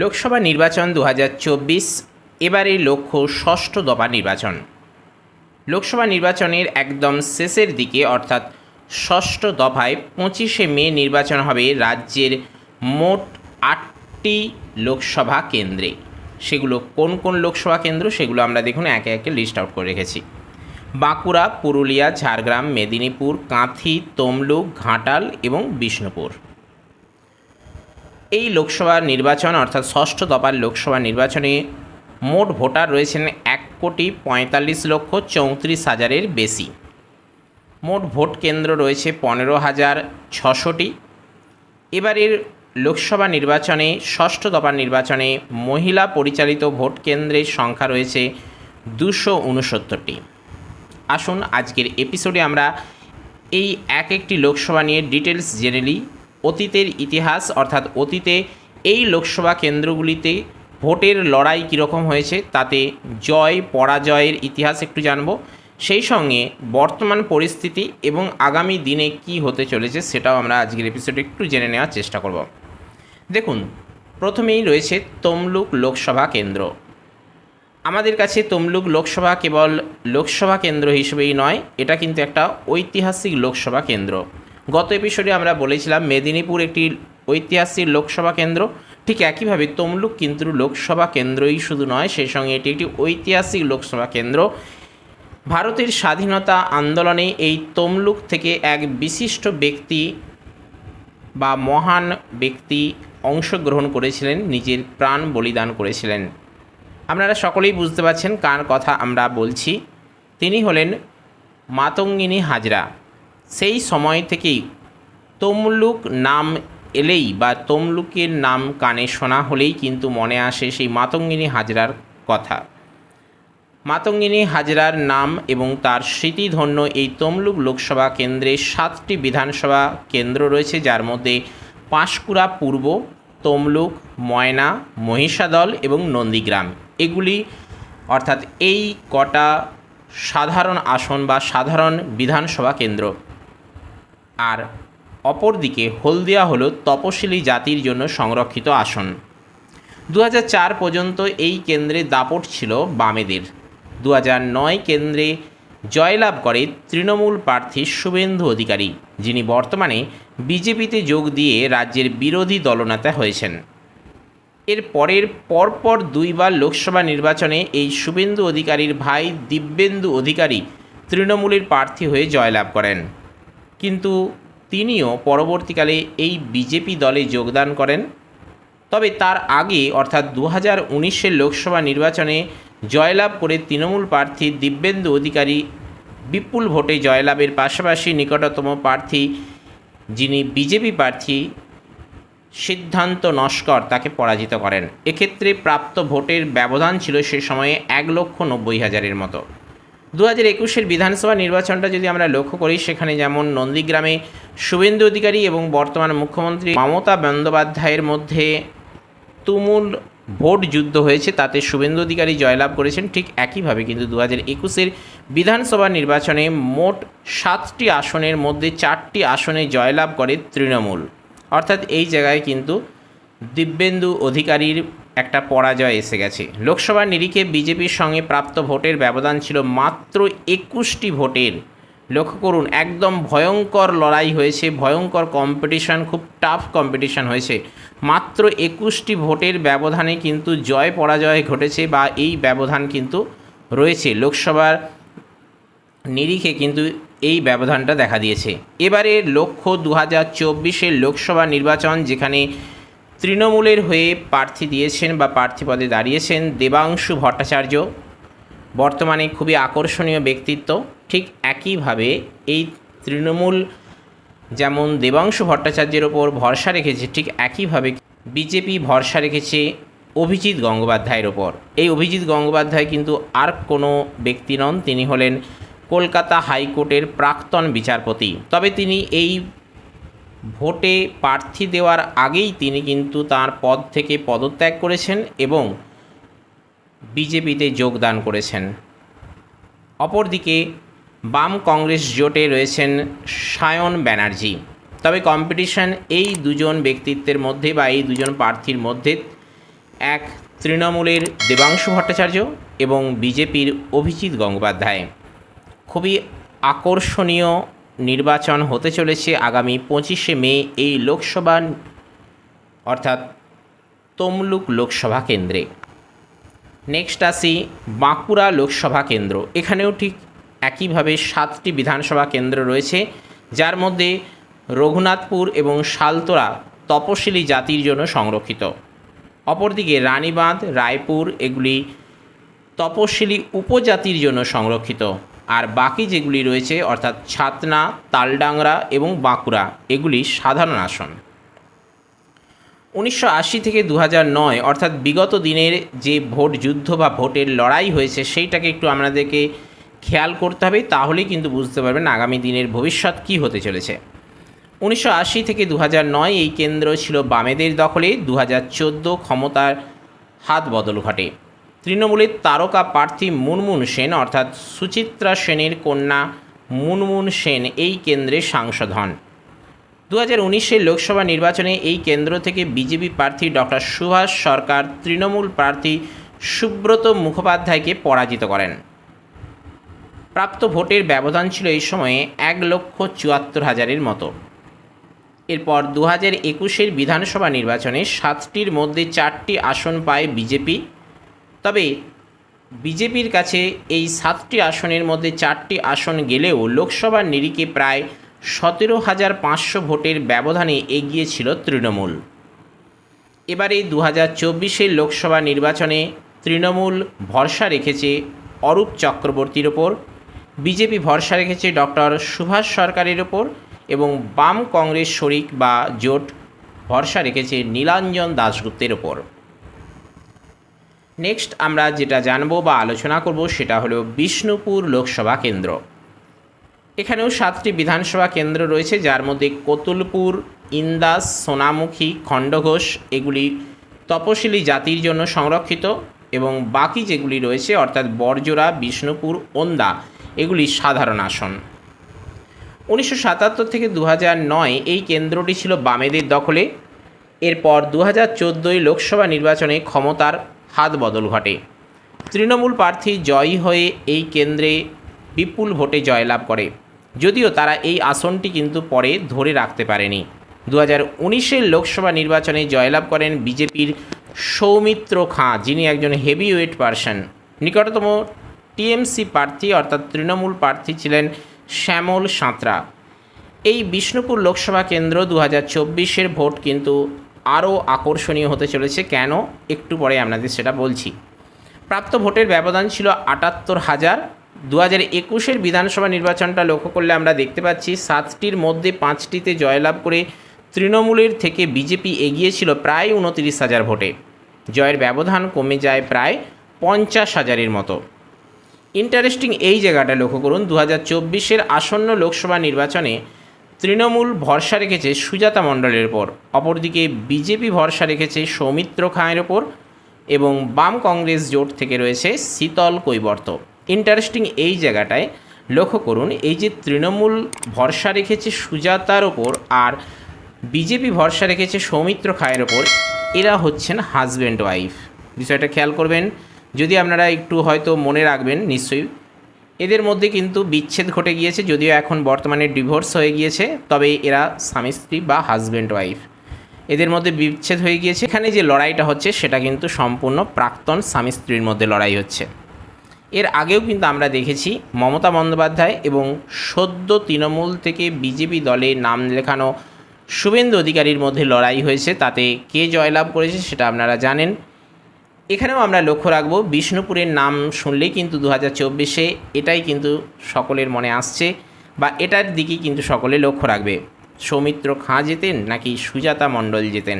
লোকসভা নির্বাচন দু এবারে লক্ষ্য ষষ্ঠ দফা নির্বাচন। লোকসভা নির্বাচনের একদম শেষের দিকে, অর্থাৎ ষষ্ঠ দফায় পঁচিশে মে নির্বাচন হবে রাজ্যের মোট আটটি লোকসভা কেন্দ্রে। সেগুলো কোন কোন লোকসভা কেন্দ্র সেগুলো আমরা দেখুন একে একে লিস্ট আউট করে রেখেছি। বাঁকুড়া, পুরুলিয়া, ঝাড়গ্রাম, মেদিনীপুর, কাঁথি, তমলুক, ঘাটাল এবং বিষ্ণুপুর। এই লোকসভা নির্বাচন, অর্থাৎ ষষ্ঠ দফার লোকসভা নির্বাচনে মোট ভোটার রয়েছেন এক কোটি পঁয়তাল্লিশ লক্ষ চৌত্রিশ হাজারের বেশি। মোট ভোট কেন্দ্র রয়েছে পনেরো হাজার ছশোটি। এবারের লোকসভা নির্বাচনে, ষষ্ঠ দফার নির্বাচনে মহিলা পরিচালিত ভোট কেন্দ্রের সংখ্যা রয়েছে দুশো উনসত্তরটি। আসুন আজকের এপিসোডে আমরা এই এক একটি লোকসভা নিয়ে ডিটেলস জেনে নিই। অতীতের ইতিহাস, অর্থাৎ অতীতে এই লোকসভা কেন্দ্রগুলিতে ভোটের লড়াই কীরকম হয়েছে, তাতে জয়, পরাজয়ের ইতিহাস একটু জানব। সেই সঙ্গে বর্তমান পরিস্থিতি এবং আগামী দিনে কি হতে চলেছে সেটাও আমরা আজকের এপিসোডে একটু জেনে নেওয়ার চেষ্টা করব। দেখুন, প্রথমেই রয়েছে তমলুক লোকসভা কেন্দ্র। আমাদের কাছে তমলুক লোকসভা কেবল লোকসভা কেন্দ্র হিসেবেই নয়, এটা কিন্তু একটা ঐতিহাসিক লোকসভা কেন্দ্র। গত এপিসোডে আমরা বলেছিলাম মেদিনীপুর একটি ঐতিহাসিক লোকসভা কেন্দ্র। ঠিক একইভাবে তমলুক কিন্তু লোকসভা কেন্দ্রই শুধু নয়, সেই সঙ্গে এটি একটি ঐতিহাসিক লোকসভা কেন্দ্র। ভারতের স্বাধীনতা আন্দোলনে এই তমলুক থেকে এক বিশিষ্ট ব্যক্তি বা মহান ব্যক্তি অংশগ্রহণ করেছিলেন, নিজের প্রাণ বলিদান করেছিলেন। আপনারা সকলেই বুঝতে পারছেন কার কথা আমরা বলছি। তিনি হলেন মাতঙ্গিনী হাজরা। সেই সময় থেকেই তমলুক নাম এলেই বা তমলুকের নাম কানে শোনা হলেই কিন্তু মনে আসে সেই মাতঙ্গিনী হাজরার কথা। মাতঙ্গিনী হাজরার নাম এবং তার স্মৃতিধন্য এই তমলুক লোকসভা কেন্দ্রে সাতটি বিধানসভা কেন্দ্র রয়েছে, যার মধ্যে পাঁশকুড়া পূর্ব, তমলুক, ময়না, মহিষাদল এবং নন্দীগ্রাম। এগুলি অর্থাৎ এই কটা সাধারণ আসন বা সাধারণ বিধানসভা কেন্দ্র। আর অপরদিকে হলদিয়া হলো তপশিলি জাতির জন্য সংরক্ষিত আসন। দু হাজার চার পর্যন্ত এই কেন্দ্রে দাপট ছিল বামেদের। দু কেন্দ্রে জয়লাভ করে তৃণমূল প্রার্থী শুভেন্দু অধিকারী, যিনি বর্তমানে বিজেপিতে যোগ দিয়ে রাজ্যের বিরোধী দলনেতা হয়েছেন। এর পরের পরপর দুইবার লোকসভা নির্বাচনে এই শুভেন্দু অধিকারীর ভাই দিব্যেন্দু অধিকারী তৃণমূলের প্রার্থী হয়ে জয়লাভ করেন। কিন্তু তিনিও পরবর্তীকালে এই বিজেপি দলে যোগদান করেন। তবে তার আগে, অর্থাৎ দু হাজার লোকসভা নির্বাচনে জয়লাভ করে তৃণমূল প্রার্থী দিব্যেন্দু অধিকারী বিপুল ভোটে জয়লাভের পাশাপাশি নিকটতম প্রার্থী, যিনি বিজেপি প্রার্থী সিদ্ধান্ত নস্কর তাকে পরাজিত করেন। এক্ষেত্রে প্রাপ্ত ভোটের ব্যবধান ছিল সে সময়ে এক লক্ষ নব্বই হাজারের মতো। দু হাজার একুশের বিধানসভা নির্বাচনটা যদি আমরা লক্ষ্য করি, সেখানে যেমন নন্দীগ্রামে শুভেন্দু অধিকারী এবং বর্তমান মুখ্যমন্ত্রী মমতা বন্দ্যোপাধ্যায়ের মধ্যে তুমুল ভোট যুদ্ধ হয়েছে, তাতে শুভেন্দু অধিকারী জয়লাভ করেছেন। ঠিক একইভাবে কিন্তু দু হাজার একুশের বিধানসভা নির্বাচনে মোট সাতটি আসনের মধ্যে চারটি আসনে জয়লাভ করে তৃণমূল। অর্থাৎ এই জায়গায় কিন্তু দিব্যেন্দু অধিকারীর একটা পরাজয় এসে গেছে। লোকসভা নিরিখে বিজেপির সঙ্গে প্রাপ্ত ভোটের ব্যবধান ছিল মাত্র একুশটি ভোটের। লক্ষ্য করুন, একদম ভয়ঙ্কর লড়াই হয়েছে, ভয়ঙ্কর কম্পিটিশান খুব টাফ কম্পিটিশান হয়েছে। মাত্র একুশটি ভোটের ব্যবধানে কিন্তু জয় পরাজয় ঘটেছে বা এই ব্যবধান কিন্তু রয়েছে। লোকসভার নিরিখে কিন্তু এই ব্যবধানটা দেখা দিয়েছে। এবারে লক্ষ্য দু হাজার লোকসভা নির্বাচন, যেখানে তৃণমূলের হয়ে প্রার্থী দিয়েছেন বা প্রার্থী পদে দাঁড়িয়েছেন দেবাংশু ভট্টাচার্য। বর্তমানে খুবই আকর্ষণীয় ব্যক্তিত্ব। ঠিক একইভাবে এই তৃণমূল যেমন দেবাংশু ভট্টাচার্যের ওপর ভরসা রেখেছে, ঠিক একইভাবে বিজেপি ভরসা রেখেছে অভিজিৎ গঙ্গোপাধ্যায়ের ওপর। এই অভিজিৎ গঙ্গোপাধ্যায় কিন্তু আর কোনো ব্যক্তি নন, তিনি হলেন কলকাতা হাইকোর্টের প্রাক্তন বিচারপতি। তবে তিনি এই ভোটে প্রার্থী দেওয়ার আগেই তিনি কিন্তু তার পদ থেকে পদত্যাগ করেছেন এবং বিজেপিতে যোগদান করেছেন। অপরদিকে বাম কংগ্রেস জোটে রয়েছেন সায়ন ব্যানার্জি। তবে কম্পিটিশন এই দুজন ব্যক্তিত্বের মধ্যে বা এই দুজন প্রার্থীর মধ্যে এক তৃণমূলের দেবাংশু ভট্টাচার্য এবং বিজেপির অভিজিৎ গঙ্গোপাধ্যায়। খুবই আকর্ষণীয় নির্বাচন হতে চলেছে আগামী পঁচিশে মে এই লোকসভা অর্থাৎ তমলুক লোকসভা কেন্দ্রে। নেক্সট আসি বাঁকুড়া লোকসভা কেন্দ্র। এখানেও ঠিক একইভাবে সাতটি বিধানসভা কেন্দ্র রয়েছে, যার মধ্যে রঘুনাথপুর এবং শালতোরা তপশিলি জাতির জন্য সংরক্ষিত। অপরদিকে রানীবাঁধ, রায়পুর এগুলি তপশিলি উপজাতির জন্য সংরক্ষিত। আর বাকি যেগুলি রয়েছে, অর্থাৎ ছাতনা, তালডাংরা এবং বাঁকুড়া, এগুলি সাধারণ আসন। উনিশশো আশি থেকে দু নয়, অর্থাৎ বিগত দিনের যে ভোট যুদ্ধ বা ভোটের লড়াই হয়েছে, সেইটাকে একটু আপনাদেরকে খেয়াল করতে হবে, তাহলেই কিন্তু বুঝতে পারবেন আগামী দিনের ভবিষ্যৎ কী হতে চলেছে। উনিশশো আশি থেকে দু নয়, এই কেন্দ্র ছিল বামেদের দখলে দু হাজার চোদ্দ ক্ষমতার হাত বদল ঘটে। তৃণমূলের তারকা প্রার্থী মুনমুন সেন অর্থাৎ সুচিত্রা সেনের কন্যা মুনমুন সেন এই কেন্দ্রে সাংসদ হন। দু হাজার লোকসভা নির্বাচনে এই কেন্দ্র থেকে বিজেপি প্রার্থী ডক্টর সুভাষ সরকার তৃণমূল প্রার্থী সুব্রত মুখোপাধ্যায়কে পরাজিত করেন। প্রাপ্ত ভোটের ব্যবধান ছিল এই সময়ে এক লক্ষ চুয়াত্তর হাজারের মতো। এরপর দু হাজার একুশের বিধানসভা নির্বাচনে সাতটির মধ্যে চারটি আসন পায় বিজেপি। তবে বিজেপির কাছে এই সাতটি আসনের মধ্যে চারটি আসন গেলেও লোকসভার নিরিখে প্রায় সতেরো হাজার পাঁচশো ভোটের ব্যবধানে এগিয়ে ছিল তৃণমূল। এবারে দু হাজার চব্বিশের লোকসভা নির্বাচনে তৃণমূল ভরসা রেখেছে অরূপ চক্রবর্তীর ওপর, বিজেপি ভরসা রেখেছে ডক্টর সুভাষ সরকারের ওপর এবং বাম কংগ্রেস শরিক বা জোট ভরসা রেখেছে নীলাঞ্জন দাশগুপ্তের ওপর। নেক্সট আমরা যেটা জানব বা আলোচনা করব সেটা হলো বিষ্ণুপুর লোকসভা কেন্দ্র। এখানেও সাতটি বিধানসভা কেন্দ্র রয়েছে, যার মধ্যে কতুলপুর, ইন্দাস, সোনামুখী, খণ্ডঘোষ এগুলি তপশিলি জাতির জন্য সংরক্ষিত এবং বাকি যেগুলি রয়েছে, অর্থাৎ বরজোড়া, বিষ্ণুপুর, ওন্দা, এগুলি সাধারণ আসন। উনিশশো সাতাত্তর থেকে দু নয় এই কেন্দ্রটি ছিল বামেদের দখলে। এরপর দু হাজার লোকসভা নির্বাচনে ক্ষমতার হাত বদল ঘটে। তৃণমূল প্রার্থী জয়ী হয়ে এই কেন্দ্রে বিপুল ভোটে জয়লাভ করে। যদিও তারা এই আসনটি কিন্তু পরে ধরে রাখতে পারেনি। দু হাজার লোকসভা নির্বাচনে জয়লাভ করেন বিজেপির সৌমিত্র খাঁ, যিনি একজন হেভি ওয়েট পার্সন। নিকটতম টিএমসি প্রার্থী অর্থাৎ তৃণমূল প্রার্থী ছিলেন শ্যামল সাঁতরা। এই বিষ্ণুপুর লোকসভা কেন্দ্র দু হাজার ভোট কিন্তু আরও আকর্ষণীয় হতে চলেছে কেন? একটু পরে আপনাদের সেটা বলছি। প্রাপ্ত ভোটের ব্যবধান ছিল আটাত্তর হাজার। দু হাজার একুশের বিধানসভা নির্বাচনটা লক্ষ্য করলে আমরা দেখতে পাচ্ছি সাতটির মধ্যে পাঁচটিতে জয়লাভ করে তৃণমূলের থেকে বিজেপি এগিয়েছিল প্রায় উনতিরিশ হাজার ভোটে। জয়ের ব্যবধান কমে যায় প্রায় পঞ্চাশ হাজারের মতো। ইন্টারেস্টিং এই জায়গাটা লক্ষ্য করুন দু হাজার চব্বিশের আসন্ন লোকসভা নির্বাচনে তৃণমূল ভরসা রেখেছে সুজাতা মণ্ডলের ওপর অপরদিকে বিজেপি ভরসা রেখেছে সৌমিত্র খাঁয়ের ওপর এবং বাম কংগ্রেস জোট থেকে রয়েছে শীতল কৈবর্ত। ইন্টারেস্টিং এই জায়গাটায় লক্ষ্য করুন, এই যে তৃণমূল ভরসা রেখেছে সুজাতার ওপর আর বিজেপি ভরসা রেখেছে সৌমিত্র খায়ের ওপর এরা হচ্ছেন হাজব্যান্ড ওয়াইফ বিষয়টা খেয়াল করবেন, যদি আপনারা একটু হয়তো মনে রাখবেন, নিশ্চয়ই এদের মধ্যে কিন্তু বিচ্ছেদ ঘটে গিয়েছে, যদিও এখন বর্তমানে ডিভোর্স হয়ে গিয়েছে, তবে এরা স্বামী স্ত্রী বা হাজব্যান্ড ওয়াইফ এদের মধ্যে বিচ্ছেদ হয়ে গিয়েছে। এখানে যে লড়াইটা হচ্ছে, সেটা কিন্তু সম্পূর্ণ প্রাক্তন স্বামী স্ত্রীর মধ্যে লড়াই হচ্ছে। এর আগেও কিন্তু আমরা দেখেছি, মমতা বন্দ্যোপাধ্যায় এবং সদ্য তৃণমূল থেকে বিজেপি দলে নাম লেখানো শুভেন্দু অধিকারীর মধ্যে লড়াই হয়েছে। তাতে কে জয়লাভ করেছে, সেটা আপনারা জানেন। এখানেও আমরা লক্ষ্য রাখব, বিষ্ণুপুরের নাম শুনলেই কিন্তু দু হাজার চব্বিশে এটাই কিন্তু সকলের মনে আসছে বা এটার দিকেই কিন্তু সকলে লক্ষ্য রাখবে। সৌমিত্র খাঁ যেতেন নাকি সুজাতা মণ্ডল যেতেন?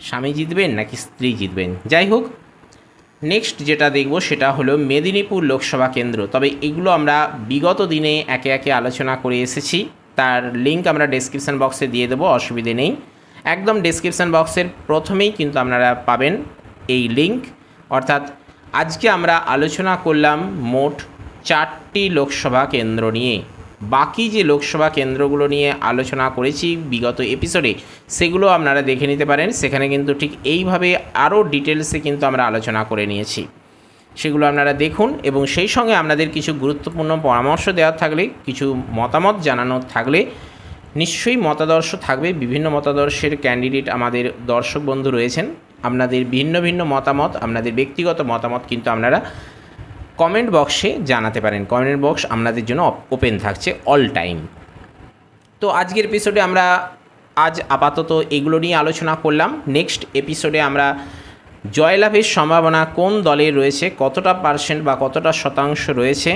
স্বামী জিতবেন নাকি স্ত্রী জিতবেন? যাই হোক নেক্সট যেটা দেখব সেটা হলো মেদিনীপুর লোকসভা কেন্দ্র। তবে এগুলো আমরা বিগত দিনে একে একে আলোচনা করে এসেছি। তার লিঙ্ক আমরা ডেসক্রিপশান বক্সে দিয়ে দেবো, অসুবিধে নেই। একদম ডেসক্রিপশান বক্সের প্রথমেই কিন্তু আপনারা পাবেন এই লিঙ্ক অর্থাৎ আজকে আমরা আলোচনা করলাম মোট চারটি লোকসভা কেন্দ্র নিয়ে। বাকি যে লোকসভা কেন্দ্রগুলো নিয়ে আলোচনা করেছি বিগত এপিসোডে সেগুলো আপনারা দেখে নিতে পারেন। সেখানে কিন্তু ঠিক এইভাবে আরও ডিটেলসে কিন্তু আমরা আলোচনা করে নিয়েছি। সেগুলো আপনারা দেখুন এবং সেই সঙ্গে আপনাদের কিছু গুরুত্বপূর্ণ পরামর্শ দেওয়ার থাকলে, কিছু মতামত জানানোর থাকলে, নিশ্চয়ই মতাদর্শ থাকবে। বিভিন্ন মতাদর্শের ক্যান্ডিডেট আমাদের দর্শক বন্ধু রয়েছেন। আপনাদের ভিন্ন ভিন্ন মতামত, আপনাদের ব্যক্তিগত মতামত কিন্তু আপনারা কমেন্ট বক্সে জানাতে পারেন। কমেন্ট বক্স আপনাদের জন্য ওপেন থাকছে অল টাইম তো আজকের এপিসোডে আমরা আজ আপাতত এগুলো নিয়ে আলোচনা করলাম। নেক্সট এপিসোডে আমরা জয়লাভের সম্ভাবনা কোন দলে রয়েছে, কতটা পার্সেন্ট বা কতটা শতাংশ রয়েছে,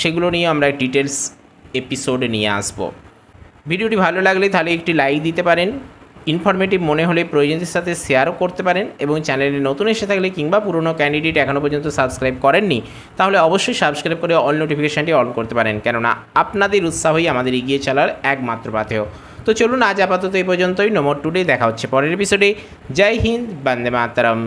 সেগুলো নিয়ে আমরা ডিটেলস এপিসোডে নিয়ে আসব। ভিডিওটি ভালো লাগলে তাহলে একটি লাইক দিতে পারেন। ইনফরমেটিভ মনে হলে প্রয়োজনদের সাথে শেয়ারও করতে পারেন এবং চ্যানেলে নতুন এসে থাকলে কিংবা পুরনো ক্যান্ডিডেট এখনও পর্যন্ত সাবস্ক্রাইব করেননি, তাহলে অবশ্যই সাবস্ক্রাইব করে অল নোটিফিকেশানটি অন করতে পারেন। কেননা আপনাদের উৎসাহই আমাদের এগিয়ে চলার একমাত্র পাথেয় তো চলুন আজ আপাতত এই পর্যন্তই। নম্বর টুডে দেখা হচ্ছে পরের এপিসোডে জয় হিন্দ, বন্দে মাতরম।